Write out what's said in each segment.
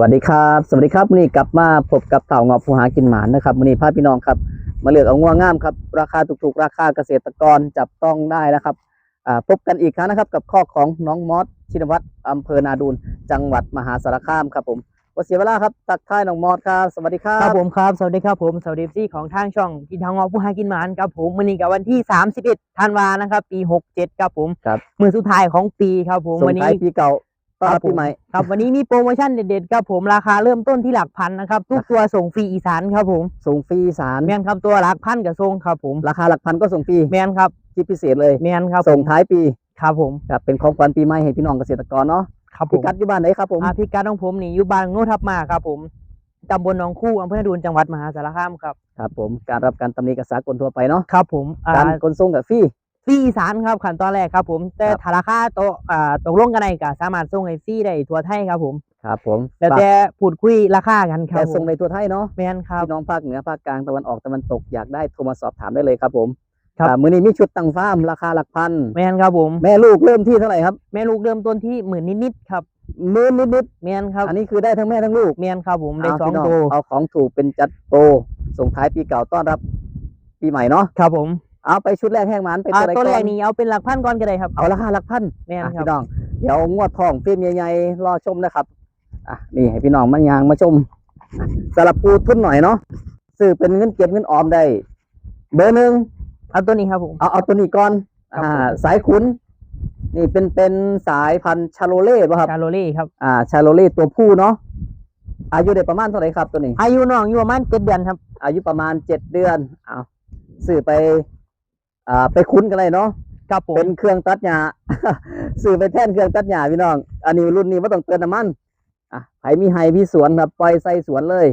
วัสดีครับ สวัสดีครับวันนี้กลับมาพบกับเต่างอบผู้หากินหมานนะครับวันนี้พาพี่น้องครับ มาเลือกเอาง่วงงามครับ ราคาถูกๆ ราคาเกษตรกรจับต้องได้นะครับอ่าพบกันอีกครั้งนะครับ กับข้อของน้องมอสชินวัตรอำเภอนาดูนจังหวัดมหาสารคามครับผมว่าเสียเวลาครับตักทายน้องมอสครับสวัสดีครัครับบผมครับสวัสดีครับผมสวัสดีที่ของทางช่องกินทางงอผู้หากินหมานครับผมวันนี้กับวันที่ 31ธันวานะครับ ปี 67ครับผมครับมือสุดท้ายของปีครับผมส่งวันท้านี้ยปีเก่าต้อนรับ ครับผมปีใหม่ครับวันนี้มีโปรโมชั่นเด็ดๆครับผมราคาเริ่มต้นที่หลักพันนะครับทุกตัวส่งฟรีอีสานครับผมส่งฟรีอีสารแมนครับตัวหลักพันกับส่งครับผมราคาหลักพันก็ส่งฟรีแมนครับที่พิเศษเลยแมนครับส่งท้ายปีครับผมครับเป็นของขวัญปีใหม่ให้พี่น้องเกษตรกรเนาะครับผพิมกัดอยู่บ้านไหนครับผมอาพิการของผมนี่อยู่บ้านโนทับมาครับผมตำบลหนองคู่อำเภอนาดูนจังหวัดมหาสารคามครับครับผมการรับการตำหนิกับสากลทั่วไปเนาะครับผมอ่าการขนส่งกับฟรี ฟรีอีสานครับขั้นตอนแรกครับ ผม แต่ครับถ้าราคาโตะอ่าตกลงกันได้ก็สามารถส่งให้ฟรีได้ทั่วไทยครับ ผมครับผมแล้วแต่พูดคุยราคากันครัแต่บผส่งมในตัวไทยเนาะแมนครับพี่น้องภาคเหนือภาคกลางตะวันออกตะวันตกอยากได้โทรมาสอบถามได้เลยครับผมครับอ่ามื้อนี้มีชุดตั้งฟาร์มราคาหลักพันแมนครับผมแม่ลูกเริ่มที่เท่าไหร่ครับแม่ลูกเริ่มต้นที่หมื่นนิดๆครับหมื่นนิดแมนครับๆอันนี้คือได้ทั้งแม่ทั้งลูกแมนครับผมได้เาสองพี่น้ตัวเอาของถูกเป็นจัดโปรส่งท้ายปีเก่าต้อนรับปีใหม่เนาะครับผม เอาไปชุดแรกแห้งหมันไปอ่าตัวไหนตัวแรก่กอนนี้เอาเป็นหลักพันก่อนก็ได้ครับ เอาราคาหลักพันแมนอะครับ พี่น้อง เดี๋ยวงวดทองฟิล์มใหญ่ๆรอชมนะครับ อะนี่ให้พี่น้องมันยางมาชมอะสลับปูทุนหน่อยเนาะซื้อเป็นเงินเก็บเงินออมได้ เบอร์หนึ่ง เอาตัวนี้ครับผม เอาเอาตัวนี้ก่อน ครับอ่า ผม สายขุน นี่เป็นเป็นสายพันธุ์ชาโลเล่ป่ะครับ ชาโลเล่ครับ อ่า ชาโลเล่ตัวผู้เนาะ อายุได้ประมาณเท่าไหร่ครับตัวนี้ อายุน้องอยู่ประมาณเจ็ดเดือนครับ อายุประมาณเจ็ดเดือน เอาซื้อไป อ่าไปคุ้นกันเลยเนาะครับผมเป็นเครื่องตัดหญ้าซื้อไปแท่นเครื่องตัดหญ้าพี่น้อง อันนี้รุ่นนี้ไม่ต้องเติมน้ำมันอะใครมีไฮมีสวนครับปล่อยใส่สวนเลย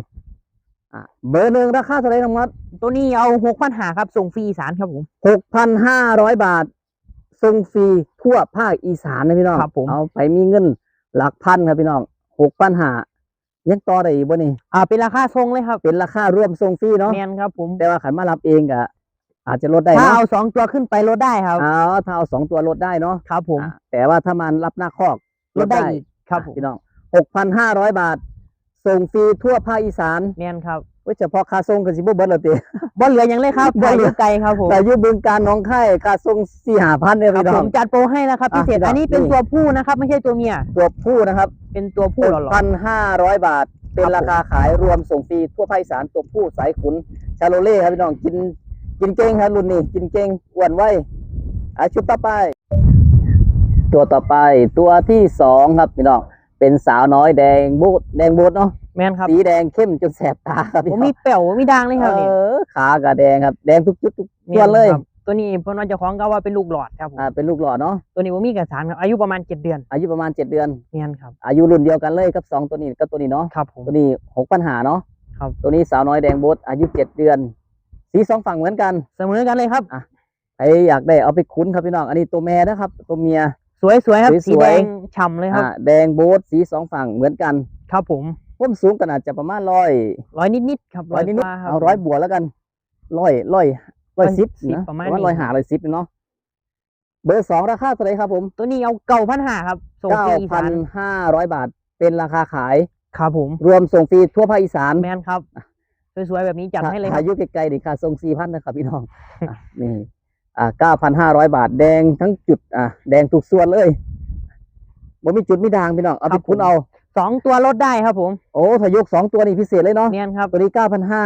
อะเบอร์หนึ่งราคาเท่าไหร่น้องมัดตัวนี้เอาหกพันหาครับส่งฟรีอีสานครับผมหกพันห้าร้อยบาทส่งฟรีทั่วภาคอีสานนะพี่น้องครับผมเอาไปมีเงินหลักพันครับพี่น้องหกพันหายังต่อได้อีกบ่นี่อ่าเป็นราคาส่งเลยครับ เป็นราคาร่วมส่งฟรีเนาะแมนครับผมแต่ว่าขันมารับเองก็ อาจจะลดได้ถ้าเนาะเอาสองตัวขึ้นไปลดได้ครับ เอาถ้าเอาสองตัวลดได้เนาะครับผมอะแต่ว่าถ้ามันรับหน้าคอกลดได้อีกครับผมอะพี่น้องหกพันห้าร้อยบาท ส่งฟรีทั่วภาคอีสานแมนครับเว้ยเฉพาะค่าส่งกันสิบ่เบิดและติบ่เหลือหยังเลยครับบ่บ่เหเหลืลือ อไกลครับผมแต่อยุบึงการหน้องไข่ค่าส่งสี่ห้าพันเนี่ยครับพี่น้ผอง มจัดโปรให้นะครับอะพิเศษพี่น้องอันนี้เป็นนี่ตัวผู้นะครับ ไม่ใช่ตัวเมีย ตัวผู้นะครับเป็นตัวผู้หรอพันห้าร้อยบาท เป็นครับราคาขายรวมส่งฟรีทั่วภาคอีสานตัวผู้สายขุนชาโลเล่ครับพี่น้องกิน กินเก่งครับรุ่นนี้ กินเก่งอ้วนไวอาชุดต่อไป ตัวต่อไปตัวที่สองครับพี่น้องเป็นสาวน้อยแดงบูดแดงบูดเนาะแมนครับสีแดงเข้มจนแสบตาครับผพี่มน้มีองเปี่ยวมีด่างเลยครับนี่เออขากระแดงครับแดงทุกจุดทุกแม่ส่วนเลยครับตัวนี้เพิ่นว่าเจ้าของก็ว่าเป็นลูกหลอดครับผมอ่าเป็นลูกหล่อเนาะตัวนี้ผมมีเอกสารครับอายุประมาณเจ็ดเดือนอายุประมาณเจ็ดเดือน แมนครับอายุรุ่นเดียวกันเลยกับสองตัวนี้กับตัวนี้เนาะครับผม ตัวนี้หกปัญหาเนาะครับ ตัวนี้สาวน้อยแดงโบดอายุเจ็ดเดือน สีสองฝั่งเหมือนกันเสมอกันเลยครับใครอยากได้เอาไปคุ้นครับพี่น้อง อันนี้ตัวแม่นะครับ ตัวเมีย สวยๆครับสวยๆ สีแดงฉ่ำเลยครับอ่าแดงโบดสีสองฝั่งเหมือนกันครับผมพ่มสูงกันอาจจะประมาณร้อย ร้อยนิดๆครับร้อยนิดกๆว่าคบ เอาร้อยบวกแล้วกันร้อยร้อยร้อยสิบสิบนะประมาณร้อยนี้ ร้อยหาร้อยสิบเนาะเบอร์สองราคาเท่าไหร่ครับผมตัวนี้เอาเก่าพันหาครับส่งเก้าฟรีอีพัสานนห้าร้อยบาท เป็นราคาขาย ครับผมรวมส่งฟรีทั่วภาคอีสานแมนครับ สวยๆแบบนี้จัดให้เลยคถ้ารับอายุไกลๆดิค่าส่งสี่พันนะครับพี่น้องอะนี่อ่าเก้าพันห้าร้อยบาทแดงทั้งจุดอะแดงทุกส่วนเลยบ่มีจุดมีด่างพี่น้องเอาคไปรับคุณผมเอาสองตัวลดได้ครับผมโอ้ถ้ายกสองตัวนี่พิเศษเลยเนาะแมนครับตัวนี้เก้าพันห้า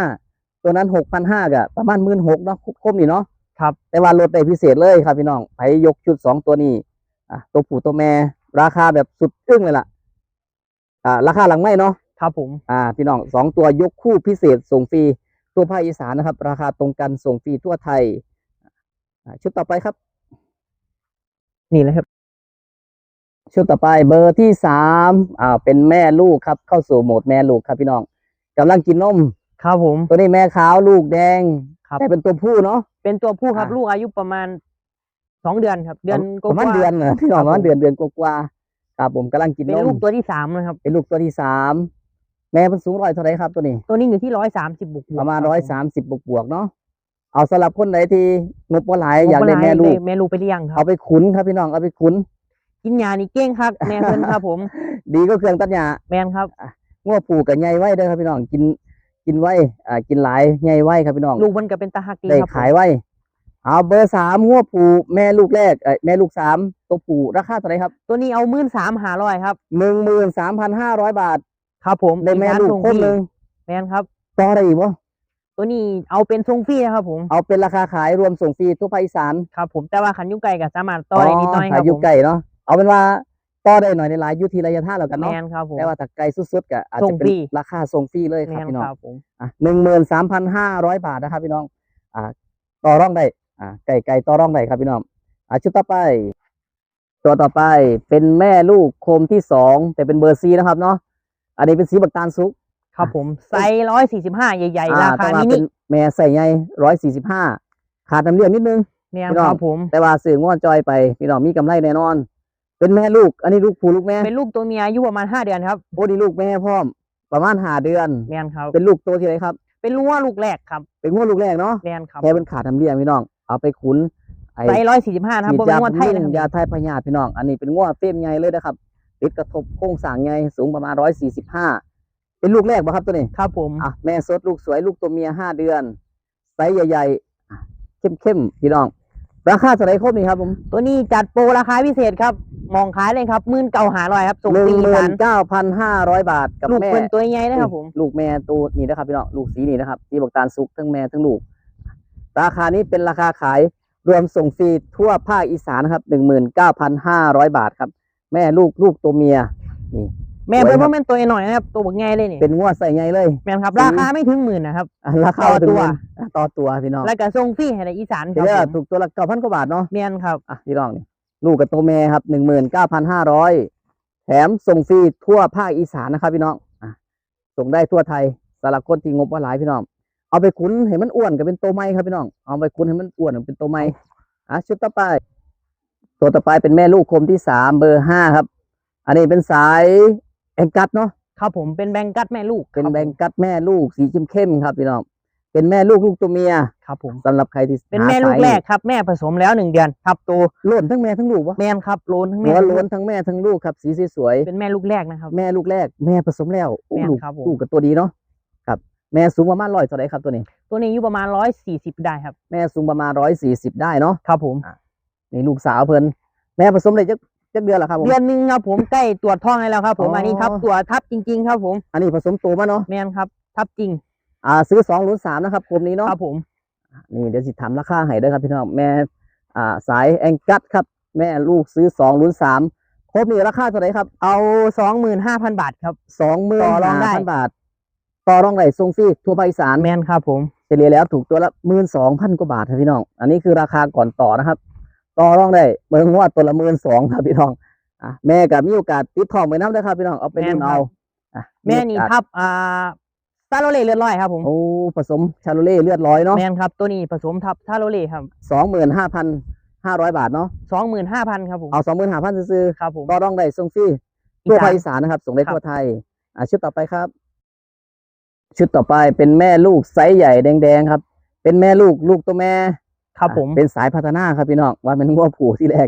ตัวนั้นหกพันห้ากะประมาณหมื่นหกเนาะครบนี่เนาะครับแต่ว่าลดได้พิเศษเลยครับพี่น้องไปยกชุดสองตัวนี้อะตัวผู้ตัวแม่ราคาแบบสุดอึ้งเลยล่ะอ่าราคาหลังไม่เนาะ ครับผม อ่าพี่น้องสองตัวยกคู่พิเศษส่งฟรีตัวภาคอีสานนะครับ ราคาตรงกันส่งฟรีทั่วไทยอ่าชุดต่อไปครับ นี่เลยครับ ชุดต่อไปเบอร์ที่สามอ่าเป็นแม่ลูกครับ เข้าสู่โหมดแม่ลูกครับพี่น้องกำลังกินนมครับผม ตัวนี้แม่ขาวลูกแดงครับแต่เป็นตัวผู้เนาะเป็นตัวผู้ครับอ่าลูกอายุประมาณสองเดือนครับ เดือนประมาณกว่าๆเดือนเหรอพี่น้องคปรับระมาณผมเดือนเดือนกว่าๆครับผมกำลังกินเป็นนมลูกตัวที่สามนะครับ เป็นลูกตัวที่สาม แม่เป็นสูงร้อยเท่าไหรครับตัวนี้ ตัวนี้อยู่ที่ร้อยสามสิบบวกๆประมาณคร้อยบสามสิบบวกบวกๆเนาะเอาสำหรับคนไหนที่งบว่าหลายผมอยากได้แม่ลูก แม่ลูกไปเลี้ยงครัเอาบ ไปขุนครับพี่น้องเอาไปขุน กินยานี่เก้งครับแม่เพิ่นครับผม ดีก็เครื่องตัดหญ้าแมนครับงัวผูกับใหญ่ไว้เด้อครับพี่น้องกินกินไว้อ่ากินหลายใหญ่ไว้ครับพี่น้องลูกมันก็เป็นตาหักดีได้ครับผมขายไว้ เอาเบอร์สามงัวผูแม่ลูกแรกเอ้ยแม่ลูกสามตัวผูราคาเท่าไหรครับตัวนี้เอามื่นสามหาร้อยครับหนึ่งหมื่นสามพันห้าร้อยบาท ครับผมได้แม่ลูกทรงคนฟรีหนึ่งแมนครับ ต่อได้อีกบ่ตัวนี้เอาเป็นทรงฟรีนะครับผม เอาเป็นราคาขายรวมส่งฟรีทั่วภาคอีสานครับผมแต่ว่าขันอยุ่ไก่ก็สามารถต่อได้นิดหน่อยคขารัยบอยู่ผมไก่เนาะเอาเป็นว่าต่อได้หน่อยในหลายอยุทีระยะทางแล้วกันแมเนาะนครับผมแต่ว่าถ้าไกลสุดๆก็อาจส่จะงเป็ฟนรีราคาส่งฟรีเลยแมครับนพี่น้องครับผมอะหนึ่งหมื่นสามพันห้าร้อยบาทนะครับพี่น้องอ่าต่อร่องได้อ่าไก่ไก่ต่อร่องได้ครับพี่น้องอ่าชุดต่อไป ตัวต่อไปเป็นแม่ลูกโคมที่สองแต่เป็นเบอร์ซีนะครับเนาะ อันนี้เป็นสีบักตาลซุกครับผมไซส์ร้อยสี่สิบห้าใหญ่ๆอ่ราคาแต่ว่นี้เป็นี่นแม่ใส่ใหญ่ร้อยสี่สิบห้าขาดน้ำเลี้ยงนิดนึงแมนพี่น้คองรับผม แต่ว่าสื่องอนจอยไปพี่น้องมีกำไรแน่นอน เป็นแม่ลูก อันนี้ลูกผู้ลูกแม่ เป็นลูกตัวเมียอายุประมาณห้าเดือนครับโอ้นี่ลูกแม่พร้อม ประมาณหาเดือนแมนครับเป็นลูกตัวที่ไหนครับ เป็นลูกว่าลูกแรกครับ เป็นงวดลูกแรกเนาะแมนครับแค่เป็นขาดน้ำเลี้ยงพี่น้องเอาไปขุนไอ้ไซส์ร้อยสี่สิบห้านะครับฉีบดนยางวดไทยบำนะรุงคยารับไทยพยาธิพี่น้อง อันนี้เป็นง้อเฟ้มใหญ่เลยนะครับ ติดกระทบโครงสร้างใหญ่สูงประมาณร้อยสี่สิบห้าเป็นลูกแรกป่ะครับตัวนี้ครับผมอะแม่สดลูกสวยลูกตัวเมียห้าเดือนไซส์ใหญ่ๆอะเข้มๆพี่น้อง ราคาเท่าไหรครบนี่ครับผมตัวนี้จัดโปรราคาพิเศษครับ มองขายเลยครับมื่นเก่าหาร้อยครับส่งหนึ่ฟงรีหมื่สานรเก้าพันห้าร้อยบาทกับลูกแม่เป็นตัวใหญ่นะครับผมลูกแม่ตัวนี้นะครับพี่น้องลูกสีนี้นะครับสีบอกตาลสุกทั้งแม่ทั้งลูก ราคานี้เป็นราคาขายรวมส่งฟรีทั่วภาคอีสานนะครับหนึ่งหมื่นเก้าพันห้าร้อยบาทครับ แม่ลูกลูกตัวเมียนี่ แม่สวยเป็นครับว่าเป็นตัวหน่อยนะครับตัวบักใหญ่เลยนี่เป็นงวดใส่ไงเลย แม่นครับสีราคาไม่ถึงหมื่นนะครับอะราคาต่อถึงตัวเงินอะต่อตัวพี่น้องแล้วก็ส่งฟรีให้ในอีสานคทีรับแรกผมถูกตัวละเก้าพันกว่าบาทเนาะ แม่นครับ อะพี่น้องนี่ลูกกับตัวแม่ครับหนึ่งหมื่นเก้าพันห้าร้อยแถมส่งฟรีทั่วภาคอีสานนะครับ พี่น้องอะส่งได้ทั่วไทยสำหรับคนที่งบว่าหลายพี่น้อง เอาไปคุ้นให้มันอ้วนก็เป็นตัวไม้ครับพี่น้อง เอาไปคุ้นให้มันอ้วนเป็นตัวไม้อะชุดต่อไป ตัวต่อไปเป็นแม่ลูกคมที่สามเบอร์ห้าครับ อันนี้เป็นสายแองกัดเนาะครับผมเป็นแบงกัดแม่ลูกเป็นครับแบงกัดแม่ลูกสีเข้มๆครับพี่น้องเป็นแม่ลูกลูกตัวเมียครับผมสำหรับใครที่เป็นหาแม่ลูกสายแรกครับแม่ผสมแล้วหนึ่งเดือนทับตัวโล้นทั้งแม่ทั้งลูกวะแม่นครับโลนทั้งหัแม่วทั้งโล้ลูนกทั้งแม่ทั้งลูกครับ สีสวยเป็นแม่ลูกแรกนะครับๆแม่ลูกแรกแม่ผสมแล้วโอ้แม่นลูกครับผมลูกกับตัวดีเนาะครับแม่สูงประมาณร้อยเท่าไหรครับตัวนี้ ตัวนี้อายุประมาณร้อยสี่สิบได้ครับ แม่สูงประมาณร้อยสี่สิบได้เนาะครับผม นี่ลูกสาวเพิ่นแม่ผสมได้จักจักเดือนละครับผม เดือนหนึ่งครับผมใกล้ตรวจท้องให้แล้วครับ ผมอ๋ออั อันนี้ทับตัวทับจริง ๆ ครับผมอันนี้ผสมตัวมาเนาะแม่นครับทับจริงอ่าซื้อสองหรือสามนะครับกลุ่มนี้เนาะ ครับผมนี่เดี๋ยวสิถามราคาให้เด้อครับพี่น้องแม่อ่าสายแองกัดครับ แม่ลูกซื้อสองหรือสามครบนี่ราคาเท่าไหร่ครับเอาสองหมื่นห้าพันบาทครับ สองหมื่นต่อรองได้ห้าพันบาท ต่อรองได้ทรงฟรีทั่วภาคอีสานแม่นครับผมเฉลี่ยแล้วถูกตัวละหมื่นสองพันกว่าบาทครับพี่น้อง อันนี้คือราคาก่อนต่อนะครับ ต่อรองได้เมืองว่าตัวละหมื่นสองครับพี่น้องอะแม่กับมีโอกาสติดทองไปน้ำนะครับพี่น้องเอาไปรุ่นเอาอะแม่นี่โอกาสทับอ่าซาโรเล่เลือดร้อยครับผมโอ้ผสมชาโลเล่เลือดร้อยเนาะแม่นครับตัวนี้ผสมทับซาโรเล่ครับสองหมื่นห้าพันห้าร้อยบาทเนาะสองหมื่นห้าพันครับผมเอาสองหมื่นห้าพันซื้อครับผมๆต่อรองได้ทรงฟรีอีทั่วสานภาคอีสานนะครับ ส่งได้ครับทั่วไทยอะชุดต่อไปครับ ชุดต่อไปเป็นแม่ลูกไซส์ใหญ่แดงๆครับ เป็นแม่ลูกลูกตัวแม่ ครับผมอะเป็นสายพัฒนาครับพี่น้องว่าเป็นงัวผูที่แรก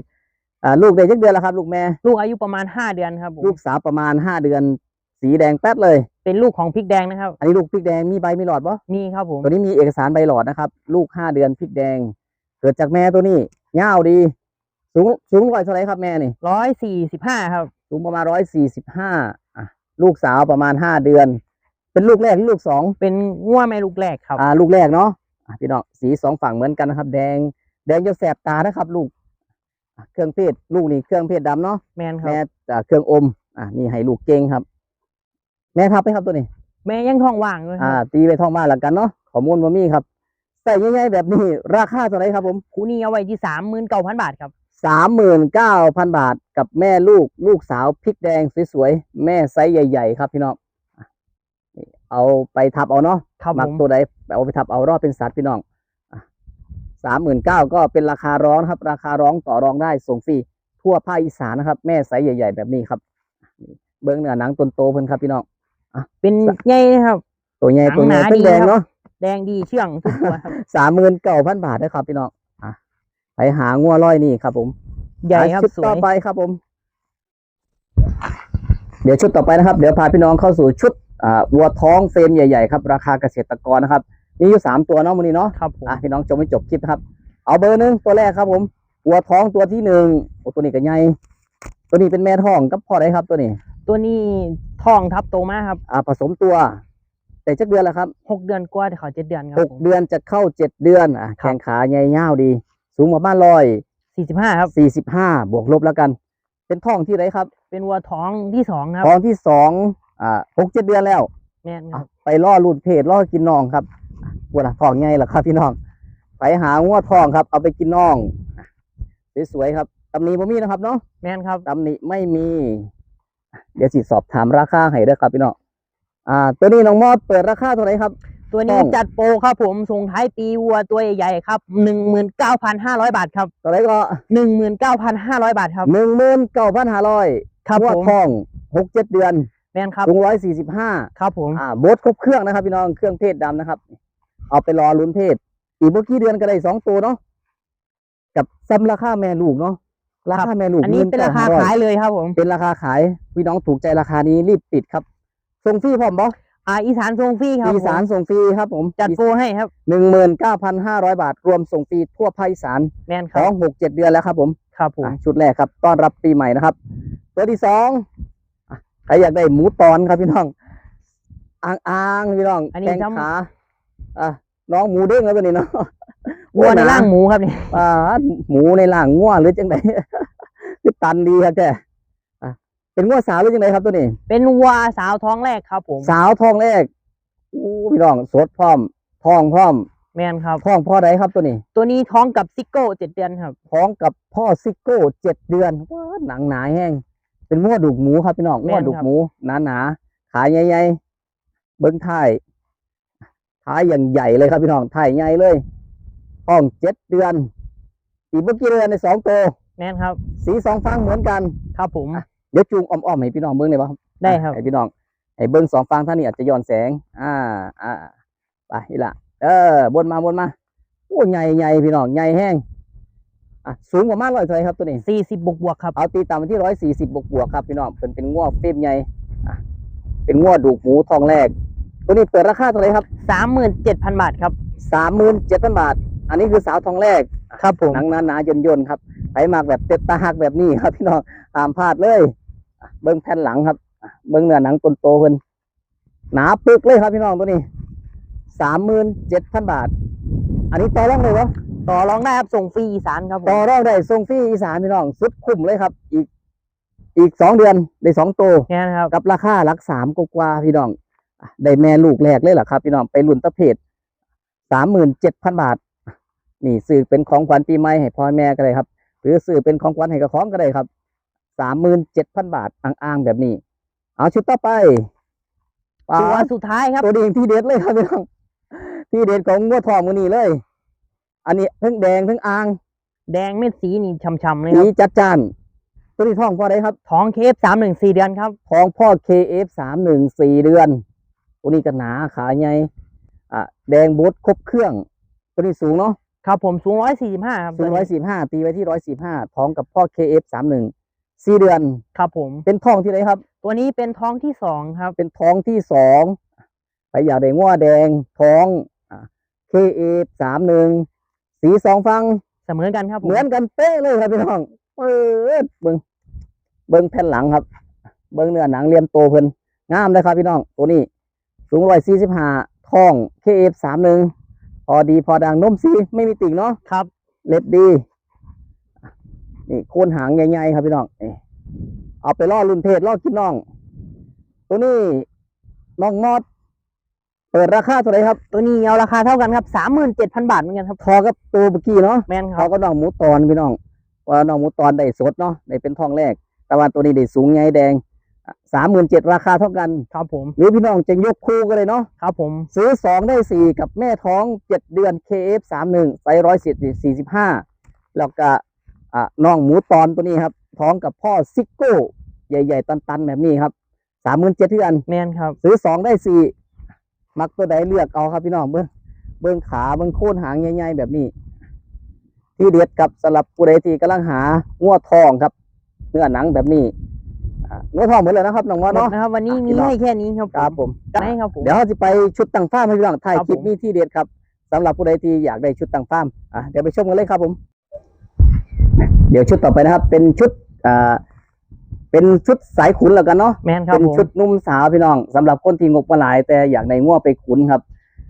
อ่าลูกได้จักเดือนแล้วครับ ลูกแม่ ลูกอายุประมาณห้าเดือนครับผมลูกสาวประมาณห้าเดือน สีแดงแป๊ดเลย เป็นลูกของพริกแดงนะครับ อันนี้ลูกพริกแดงมีใบมีหลอดปะมีครับผม ตัวนี้มีเอกสารใบหลอดนะครับ ลูกห้าเดือนพริกแดง เกิดจากแม่ตัวนี้ยาวดี สูงสูงร้อยเท่าไหรครับแม่นี่ร้อยสี่สิบห้าครับ สูงประมาณร้อยสี่สิบห้าอะลูกสาวประมาณห้าเดือน เป็นลูกแรกหรือลูกสองเป็นง่วแม่ลูกแรกครับ อ่า ลูกแรกเนาะอะ พี่น้องสีสองฝั่งเหมือนกันนะครับ แดง แดงจะแสบตานะครับ ลูกอะเครื่องเพศลูกนี่เครื่องเพศดำเนาะแม่นครับแม่อ่าเครื่องอมอ่านี่ให้ลูกเก่งครับ แม่ทับไหมครับตัวนี้ แม่ยังท้องว่างด้วยคอ่ารับตีไปท่องมาแล้วกันเนาะข้อมูลว่ามีครับใส่ง่ายๆแบบนี้ ราคาเท่าไหรครับผมคู่นี้เอาไว้ที่สามหมื่นเก้าพันบาทครับสามหมื่นเก้าพันบาทกับแม่ลูกลูกสาวพริกแดงสวยๆแม่ไซส์ใหญ่ ๆ ครับพี่น้องอะนี่ เอาไปทับเอาเนาะครับมักผม ตัวใดเอาไปทับเอารอบเป็นสัตว์พี่น้องสามหมื่นเก้าก็เป็นราคาร้องครับ ราคาร้องต่อรองได้ส่งฟรีทั่วภาคอีสานนะครับ แม่ไซส์ใหญ่ ๆ แบบนี้ครับนี่เบิ้งเนื้อหนังตนโตเพิ่นครับพี่น้อง เป็นใหญ่นะครับ ตัวใหญ่หนังตัวใหญ่หนาเพิ่งดีแดงครับ เนาะ แดงดีเชื่องทุกตัวครับ สามหมื่นเก้าพันบาทนะครับพี่น้องอะไปหางัวร้อยนี่ครับผมใหญ่ครับอะชุดสวต่อย ไปครับผม เดี๋ยวชุดต่อไปนะครับ เดี๋ยวพาพี่น้องเข้าสู่ชุดอ่า วัวท้องเฟรมใหญ่ๆครับราคาเกษตรกรนะครับ มีอยู่สามตัวเนาะวันนี้เนาะครับผมอะพี่น้องจงไม่จบคลิปนะครับ เอาเบอร์หนึ่งตัวแรกครับผมวัวท้องตัวที่หนึ่งโอ้ตัวนี้ก็ใหญ่ตัวนี้เป็นแม่ท้องกับพ่อได้ครับตัวนี้ ตัวนี้ท้องทับโตมากครับอ่าผสมตัว แต่จักเดือนแล้วครับหกเดือนกว่าเขาเจ็ดเดือนครัหบกเดือนจะเข้าเจ็ดเดือนอะครับแข้งขาใหญ่ยาวดี สูงประมาณร้อยสี่สิบห้าครับสี่สิบห้าบวกลบแล้วกัน เป็นท้องที่ไรครับ เป็นวัวท้องที่สองครับท้องที่สอง อ่าหกเจ็ดเดือนแล้วแม่นคอะรับไปล่อรุ่นเพจล่อกินน้องครับปวดท้องไงล่ะครับ พี่น้อง ไปหางัวทองครับ เอาไปกินน้องอะสวยๆครับตำหนิบ่มีนะครับเนาะแม่นครับตำหนิไม่มี เดี๋ยวสิสอบถามราคาให้เด้อครับพี่น้องอ่า ตัวนี้น้องมอดเปิดราคาเท่าไหร่ครับ ตัวนี้ต้องจัดโปรครับผมส่งท้ายปีวัวตัวใหญ่ๆครับหนึ่งหมื่นเก้าพันห้าร้อยบาทครับเท่าไหร่ก็หนึ่งหมื่นเก้าพันห้าร้อยบาทครับหนึ่งหมื่นเก้าพันห้าร้อยครับงัวผมทองหกเจ็ดเดือน แม่นครับสูงร้อยสี่สิบห้าครับผมอ่าโบสครบเครื่องนะครับพี่น้องเครื่องเพศดำนะครับ เอาไปรอลุ้นเพศ อีกเมื่อกี้เดือนก็ได้สองตัวเนาะกับซ้ำราคาแม่ลูกเนาะราคาแม่ลูกอันนี้เป็นราคา19,500ขายเลยครับผมเป็นราคาขายพี่น้องถูกใจราคานี้รีบติดครับส่งฟรีพร้อมบออ่าอีสานทรงฟรีครับอีสานผมส่งฟรีครับผมจัดโปรให้ครับหนึ่งหมื่นเก้าพันห้าร้อยบาท รวมส่งฟรีทั่วภาคอีสานแม่นคสรัอบงหกเจ็ดเดือนแล้วครับผมครับผมอะชุดแรกครับต้อนรับปีใหม่นะครับ ตัวที่สองอะใครอยากได้หมูตอนครับพี่น้องอ่างอ่างๆพี่น้องอันนี้แข้งจำขาอะน้องหมูเด้งแล้วตัวนี้เนาะวัวในร่างหมูครับนี่อ่าหมูในล่างง่วหรือจังได คือตันดีครับแกอะเป็นง่วสาวหรือจังไดครับตัวนี้ เป็นวัวสาวท้องแรกครับผมสาวทองแรกอู้พี่น้องสดพร้อมทองพร้อมแม่นครับ ทองพ่อใดครับตัวนี้ตัวนี้ท้องกับซิโก้เจ็ดเดือนครับ ท้องกับพ่อซิโก้เจ็ดเดือนว้าหนังหนาแห้ง เป็นง้วดุกหมูครับพี่น้องแม่ง้วนดุกครับหมูหนาหนาๆขาใหญ่ๆเบิ้งท้ายท้ายอย่างใหญ่เลยครับพี่น้องท้ายใหญ่เลยท้องเจ็ดเดือน อีกเมื่อกี้เดือนในสองตัวแม่นครับ สีสองฟังเหมือนกันครับผมอะเดี๋ยวจูงอ้อมๆให้พี่น้องเบิ้งได้ปะได้ครับให้พี่น้องให้เบิ้งสองฟังท่านนี่อาจจะย้อนแสง อ่า อ่า ไปนี่ละ เออ บนมาบนมา โอ้ใหญ่ใหญ่พี่น้อง ใหญ่แห้ง อะสูงกว่ามาร้อยเท่าไหรครับตัวนี้ สี่สิบบวกบวกๆครับ เอาตีตามไปที่ร้อยสี่สิบบวกบวกๆครับพี่น้องเป็นเป็นง้อเฟรมใหญ่อะเป็นง้อดูกหมูทองแรก ตัวนี้เปิดราคาเท่าไหรครับสามหมื่นเจ็ดพันบาทครับ สามหมื่นเจ็ดพันบาท อันนี้คือสาวทองแรกครับผม หนังหนาหนาๆยนยนๆครับไผมากแบบเต็ดตาหักแบบนี้ครับ พี่น้องตามพลาดเลยอะเบิ้งแผ่นหลังครับอะเบิ้งเนื้อหนังต้นโตเพิ่นหนาปึกเลยครับพี่น้องตัวนี้สามหมื่นเจ็ดพันบาท อันนี้ต่อรองเลยวะ ต่อรองได้ครับส่งฟรีอีสานครับผต่อมรองได้ส่งฟรีอีสานพี่น้องสุดคุ้มเลยครับ อีกอีกสองเดือนได้สองโตวแม่นครับกับราคาหลักสามกว่าๆพี่น้องอะได้แม่ลูกแรกเลยเหรอครับพี่น้องไปรุ่นตะเพจสามหมื่นเจ็ดพันบาท นี่ซื้อเป็นของขวัญปีใหม่ให้พ่อแม่ก็ได้ครับ หรือซื้อเป็นของขวัญให้กับของก็ได้ครับสามหมื่นเจ็ดพันบาทอ่างๆแบบนี้ เอาชุดต่อไปปตัวาดสุดท้ายครับตัวนี้ที่เด็ดเลยครับพี่น้องที่เด็ดของงัวทองมือนี้เลย อันนี้ทั้งแดงทั้งอ่างแดงเม็ดสีนี่ช่ำๆเลยคสีรับจัดจ้าน ตัวนี้ท้องพ่อได้ครับ ท้องเคฟสามหนึ่งสี่เดือนครับท้องพ่อ KF สามหนึ่งสี่เดือน ตัวนี้ก็หนาขาใหญ่อะแดงบดครบเครื่อง ตัวนี้สูงเนาะครับผมสูงร้อยสี่สิบห้าครับสูงร้อยสี่ห้าตีไว้ที่ร้อยสี่ห้าท้องกับพ่อ KF สามหนึ่งสี่เดือน ครับผม เป็นท้องที่ไหนครับ ตัวนี้เป็นท้องที่สองครับ เป็นท้องที่สองไปอยากได้ง้อแดงท้องอะ KF สามหนึ่ง สีสองฟังเสมอกันครับผเหมือนกันเป๊ะเลยครับพี่น้องเปิดเบิ้งเบิ้งแผ่นหลังครับ เบิ้งเนื้อหนังเรียมโตเพิ่นงามเลยครับพี่น้องตัวนี้สูงร้อยสี่สิบห้าท้องเคเอฟสามหนึ่งพอดีพอดังนมซีไม่มีติ่งเนาะครับ เล็บดีนี่โคนหางใหญ่ๆครับพี่น้องนี่เอาไปล่อรุ่นเพศล่อกินน้อง ตัวนี้น้องมอด เปิดราคาเท่าไหร่ครับ ตัวนี้เอาราคาเท่ากันครับสามหมื่นเจ็ดพันบาทเหมือนกันครับพอกับตัวเมื่อกี้เนาะแม่นครัเขาบก็น้องหมูตอนพี่น้อง ว่าน้องหมูตอนได้สดเนาะได้เป็นทองแรก แต่ว่าตัวนี้ได้สูงใหญ่แดงสามหมื่นเจ็ดราคาเท่ากัน ครับผม หรือพี่น้องจะยกคู่กันเลยเนาะ ครับผม ซื้อสองได้สี่กับแม่ท้องเจ็ดเดือน KF สามหนึ่งไซร้อยสิบสี่สิบห้าแล้วก็อ่าน้องหมูตอนตัวนี้ครับ ท้องกับพ่อซิโก้ ใหญ่ ๆ ตัน ๆ แบบนี้ครับสามหมื่นเจ็ดเดือนแม่นครับ ซื้อสองได้สี่ มักตัวใดเลือกเอาครับพี่น้องเบิ้งเบิ้งขาเบิ้งโค่นหางใหญ่ๆแบบนี้ ที่เด็ดกับสำหรับผู้ใดที่กำลังหางัวทองครับ เนื้อหนังแบบนี้อ่างัวทองหมดแล้วนะครับน้องมอสหมดเนาะนะครับ วันนี้อะมีพี่น้องให้แค่นี้ครับครับผมได้ครับผมเดี๋ยวเราจะไปชุดต่างฟ้าร์มให้พี่น้องถ่ายครับคลิปผมนี้ที่เด็ดครับสำหรับผู้ใดที่อยากได้ชุดต่างฟ้าร์มอะเดี๋ยวไปชมกันเลยครับผม เดี๋ยวชุดต่อไปนะครับ เป็นชุดอ่า เป็นชุดสายขุนแล้วกันเนาะแมนครับเป็นผมชุดนุ่มสาวพี่น้องสำหรับคนที่งบมาหลาย แต่อยากได้งัวไปขุนครับ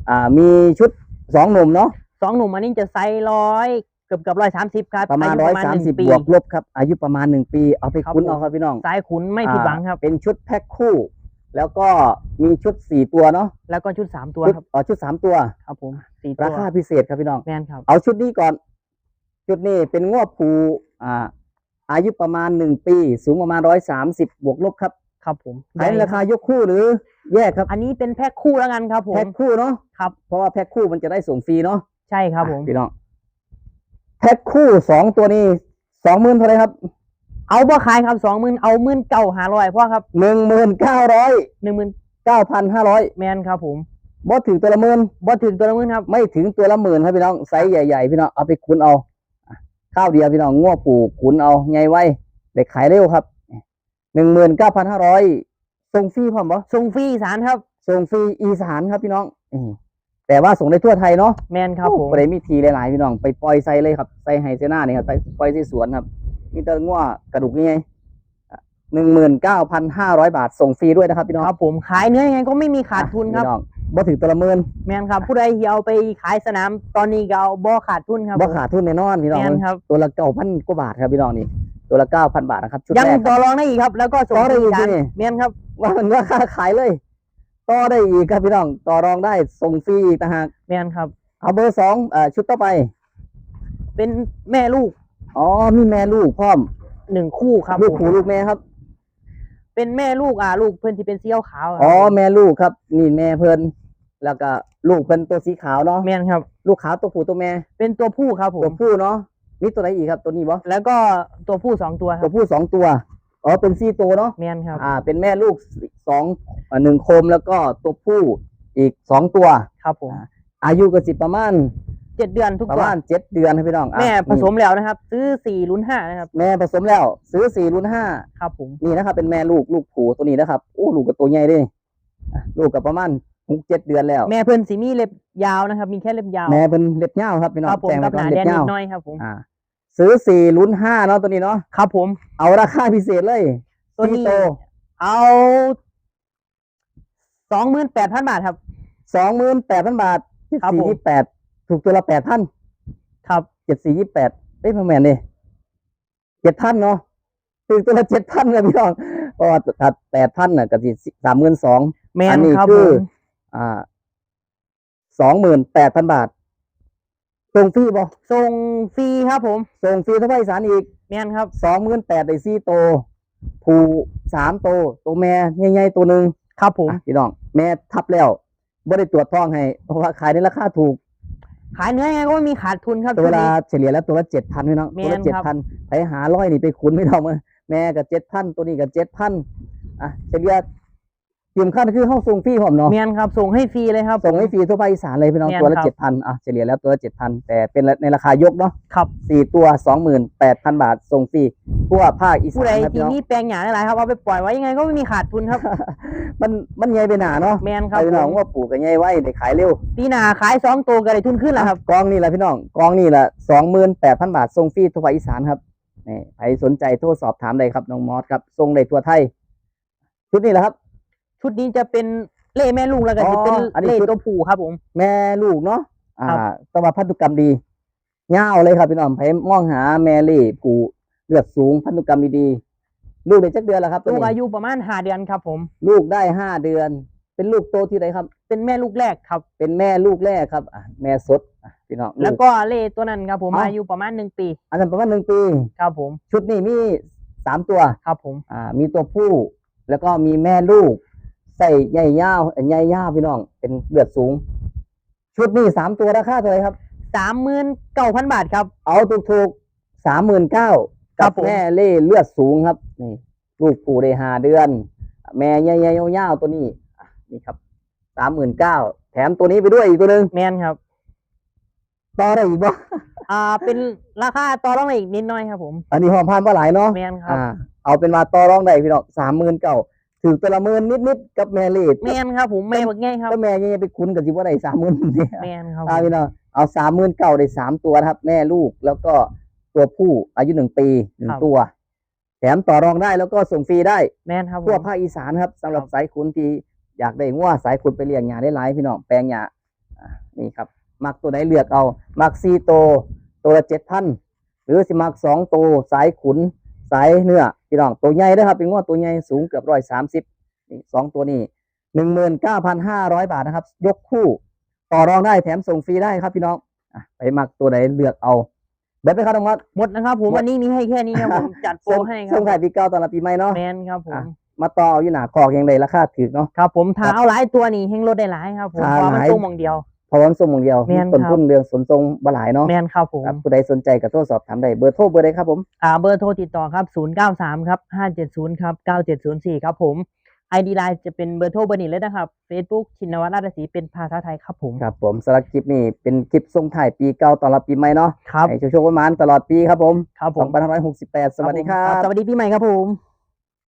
อ่ามีชุดสองหนุ่มเนาะสองหนุ่มอันนี้จะไซส์ร้อยเกือบเกือบร้อยสามสิบครับประมาณยุร้อยหสามนึ่งสิบปี บวกลบครับ อายุประมาณหนึ่งปีเอาไปครับขุนผม เอาครับพี่น้อง สายขุนไม่ผิดหวังครับอ่าเป็นชุดแพ็คคู่ แล้วก็มีชุดสี่ตัวเนาะแล้วก็ชุดสามตัวชุดครับอ๋อชุดสามตัว ครับผมสี่ตัวราคาพิเศษครับพี่น้อง แมนครับ เอาชุดนี้ก่อน ชุดนี้เป็นงวผูอ่า อายุประมาณหนึ่งปี สูงประมาณร้อยสามสิบบวกลบครับครับผมขายในราคายกคู่หรือแยกครับ อันนี้เป็นแพ็คคู่แล้วกันครับผมแพ็คคู่เนาะครับเพราะว่าแพ็คคู่มันจะได้ส่งฟรีเนาะใช่ครับผมอะพี่น้องแพ็คคู่สองตัวนี้สองหมื่นเท่าไหรครับ เอาบ่ขายครับสองหมื่นเอาหมื่นเก้าหาร้อยพ่อครับหนึ่งหมื่นเก้าร้อยหนึ่งหมื่นเก้าพันห้าร้อยแมนครับผมบอถึงตัวละหมื่นบ่ถึงตัวละหมื่นครับ ไม่ถึงตัวละหมื่นครับพี่น้องไซส์ใหญ่ๆพี่น้องเอาไปขุนเอาอะ ข้าวเดียวพี่น้องง้อปูขุนเอาไงไว้เด็กขายเร็วครับหนึ่งหมื่นเก้าพันห้าร้อยส่งฟรีพร้อมปะส่งฟรีอีสารครับส่งฟรีอีสานครับพี่น้องอืมแต่ว่าส่งได้ทั่วไทยเนาะแมนครับผมประเดี๋ยวมีทีหลายๆพี่น้องไปปล่อยใส่เลยครับใส่ไฮเซน่านี่ครับไปปล่อยที่สวนครับมีแต่ง้อกระดูกยังไงหนึ่งหมื่นเก้าพันห้าร้อยบาทส่งฟรีด้วยนะครับพี่น้องครับผมขายเนื้อยังไงก็ไม่มีขาดทุนครับพี่น้อง บ่ถึงตัวละหมื่นแมนครับผู้ใดที่เอาไปขายสนามตอนนี้ก็เอาบ่ขาดทุนครับ บ่ผมขาดทุนแน่นอนพี่น้องแมนครับ ตัวละเก้าพันกว่าบาทครับพี่น้องนี่ตัวละเก้าพันบาทนะครับชุดยังแรกคต่อรับ รองได้อีกครับ แล้วก็ส่งต่อได้อีกฟรีที่นี่ แมนครับว่ามันราคาขายเลย ต่อได้อีกครับพี่น้องต่อรองได้ส่งฟรีอีกต่างหากแมนครับ เอาเบอร์สองเอ่อชุดต่อไปเป็นแม่ลูกอ๋อมีแม่ลูกพร้อมหนึ่งคู่ครับลูกผมผูลูกแม่ครับเป็นแม่ลูกอ่าลูกเพื่อนที่เป็นเสี้ยวขาวครับอ๋อแม่ลูกครับนี่แม่เพิ่น แล้วก็ลูกเพิ่นตัวสีขาวเนาะแมนครับ ลูกขาวตัวผู้ตัวแม่ เป็นตัวผู้ครับผตัวมผู้เนาะนี่ตัวไหนอีกครับ ตัวนี้บ่แล้วก็ตัวผู้สองตัวคตัรัวบผู้สองตัวอ๋อเป็นสี่ตัวเนาะแมนครับอ่า เป็นแม่ลูกสองอ่าหนึ่งโคมแล้วก็ตัวผู้อีกสองตัว ครับผมอ่าอายุก็สิประมาณเจ็ดเดือนทุกประตัวมาณเจ็ดเดือนครับพี่น้องอะแม่ผสนี่มแล้วนะครับ ซื้อสี่ลุ้นห้านะครับแม่ผสมแล้ว ซื้อสี่รุ่นห้า ครับผม นี่นะครับเป็นแม่ลูกลูกผูตัวนี้นะครับโอ้ลูกกับตัวใหญ่เด้วยลูกกับประมาณ หกเจ็ดเดือนแล้ว แม่เพื่อนสีมีเล็บยาวนะครับ มีแค่เล็บยาวแม่เป็นเล็บเงาวครับพี่น้องครับผมแจ้งกัไว้บก่หอนนาเล็แดบงเงานิดหน้อยครับผมอ่า ซื้อสี่รุ่นห้าเนาะตัวนี้เนาะครับผม เอาราคาพิเศษเลยตัวนี้สี่โตเอาสองหมื่นแปดพันบาทครับ สองหมื่นแปดพันบาทเจ็ดครับสี่ผม ยี่แปดถูกตัวละแปดพันครับเจ็ดสี่ยี่แปดเอ้ยพ่อแม่นี่เจ็ดพันเนาะถูกตัวละเจ็ดพันครับพี่น้องก็ถ้าแปดพันน่ะก็สิสามหมื่นสอง แมอันนนี้ครับคืผอมอ่า สองหมื่นแปดพันบาทส่งฟรีบ่ส่งฟรีครับผม ส่งฟรีทั้งภาคอีสานอีกแมนครับสองหมื่นแปดได้สี่โตวผูสามโตวตัวแม่ใหญ่ๆตัวหนึ่งครับผมอะพี่น้อง แม่ทับแล้วบ่ได้ตรวจท้องให้ เพราะว่าขายในราคาถูก ขายเนื้อยังไงก็ไม่มีขาดทุนครับตัวช่วงละนี้เฉลี่ยแล้วตัวละเจ็ดพันพี่น้องแม่ตัวนละเจ็ดครัพันบไปหาร้อยนี่ไปขุนไม่ต้องมาแม่กับเจ็ดพันตัวนี้กับเจ็ดพันอะเฉลี่ย เตรียมขั้นคือห้องส่งฟรีผมเนาะแมนครับ ส่งให้ฟรีเลยครับ ส่งให้ฟรีทั่วภาคอีสานเลยพี่น้องแม่นตัวละครับ เจ็ดพันอะเฉลี่ยแล้วตัวละเจ็ดพันแต่เป็นในราคายกเนาะครับสี่ตัวสองหมื่นแปดพันบาทส่งฟรีทั่วภาคอีสาผู้ใดนครับที่พี่น้องนี่แปลงหยาหลายๆครับเอาไปปล่อยไว้ยังไงก็ไม่มีขาดทุนครับ มันมันใหญ่ไปหนาเนาะแมนครับพี่น้องผมว่าปลูกกันใหญ่ไว้ได้ขายเร็ว ปีหน้าขายสองตัวก็ได้ทุนขึ้นแล้วครับ กองนี่แหละพี่น้องกองนี่แหละสองหมื่นแปดพันบาทส่งฟรีทั่วภาคอีสานครับนี่ใครสนใจโทรสอบถามได้ครับน้องมอสครับส่งได้ทั่วไทยชุดนี้แหละครับ ชุดนี้จะเป็นเล่แม่ลูกแล้วก็อ๋อจะเป็นอันนี้เล่ชุดตัวผู้ครับผม แม่ลูกเนาะอ่าครับต้องมาพันธุกรรมดีเง่าวเลยครับพี่น้องไปมองหาแม่เล่ผูเลือดสูงพันธุกรรมดีๆลูกได้จักเดือนแล้วครับตัวลูกนี้อายุประมาณห้าเดือนครับผม ลูกได้ห้าเดือน เป็นลูกโตที่ไหนครับ เป็นแม่ลูกแรกครับ เป็นแม่ลูกแรกครับอะแม่สดอะพี่น้องแล้วลูก็เล่ตัวนั้นครับผมเอ้าอายุประมาณหนึ่งปี อันนั้นประมาณหนึ่งปีครับผม ชุดนี้มีสามตัวครับผมอ่ามีตัวผู้แล้วก็มีแม่ลูก ใส่ใหญ่ยาวเอ่อใหญ่ยาวพี่น้อง เป็นเลือดสูง ชุดนี้สามตัวราคาเท่าไหร่ครับสามหมื่นเก้าพันบาทครับ เอาถูกถูกสามหมื่นเก้าครักับผมแม่เล่เลือดสูงครับนี่ลูกปู่ได้ห้าเดือน แม่ใหญ่ๆยาวๆตัวนี้อะนี่ครับสามหมื่นเก้าแถมตัวนี้ไปด้วยอีกตัวหนึ่งแมนครับต่อได้อีกบ่อ่า เป็นราคาต่อรองได้อีกนิดหน่อยครับผม อันนี้หอมพานบ่หลายเนาะแมนครับ อ่า เอาเป็นว่าต่อรองได้พี่น้องสามหมื่นเก่า ถือตัวละหมื่นนิดๆกับแม่เลดแมนครับผมแม่บักง่ายครับก็แม่ยังไปคุ้นกับสิว่าได้สามหมื่นเนี่ยแมนครับอ่าพี่น้องเอาสามหมื่นเก่าได้สามตัวนะครับ แม่ลูกแล้วก็ตัวผู้อายุหนึ่งปีหนึ่งตัว แถมต่อรองได้แล้วก็ส่งฟรีได้แมนครับผทั่วมภาคอีสานครับสำหรับครับสายขุนที่อยากได้งัวสายขุนไปเลี้ยงหญ้าได้หลายพี่น้องแปลงหญ้าอ่านี่ครับมักตัวไหนเลือกเอามักซีโตวตัวละเจ็ดพันหรือสิมักสองตัวสายขุน สายเนื้อพี่น้องตัวใหญ่นะครับ เป็นงัวตัวใหญ่สูงเกือบร้อยสามสิบนี่สองตัวนี้หนึ่งหมื่นเก้าพันห้าร้อยบาทนะครับ ยกคู่ต่อรองได้แถมส่งฟรีได้ครับพี่น้องอะไปมักตัวไหนเลือกเอาแบบไปครับน้องวัดหมดนะครับ ผมหมดวันนี้มีให้แค่นี้ครับผมจัดโปรให้ครัส่บงท้ายปีเก่าตอนรับปีใหม่เนาะแมนครับผมอะมาต่อเอาอยู่หนาคอกยังไงราคาถือเนาะครับผมถ้าครับเอาหลายตัวนี่เฮงลดได้หลายครับผมถ้าเพราะว่ามันหลายตรงหมองเดียวเพราะว่ามันส่งอย่างเดียวแม่นต้นครับทุนเรื่องสนทรงบหลายเนาะแมนครับผมครับผู้ใดสนใจก็โทรสอบถามได้เบอร์โทรเบอร์ใดครับผมอ่าเบอร์โทรติดต่อครับ 093 ครับ 570 ครับ 9704 ครับผม ID Line จะเป็นเบอร์โทรเบอร์นี้เลยนะครับ Facebook ชินวัตรราชสีเป็นภาษาไทยครับผมครับผมสำหรับคลิปนี้เป็นคลิปส่งถ่ายปีเก่าตอนรับปีใหม่เนาะครับให้โชคๆประมาณตลอดปีครับผมครับผม2568สวัสดีครับสวัสดีปีใหม่ครับผม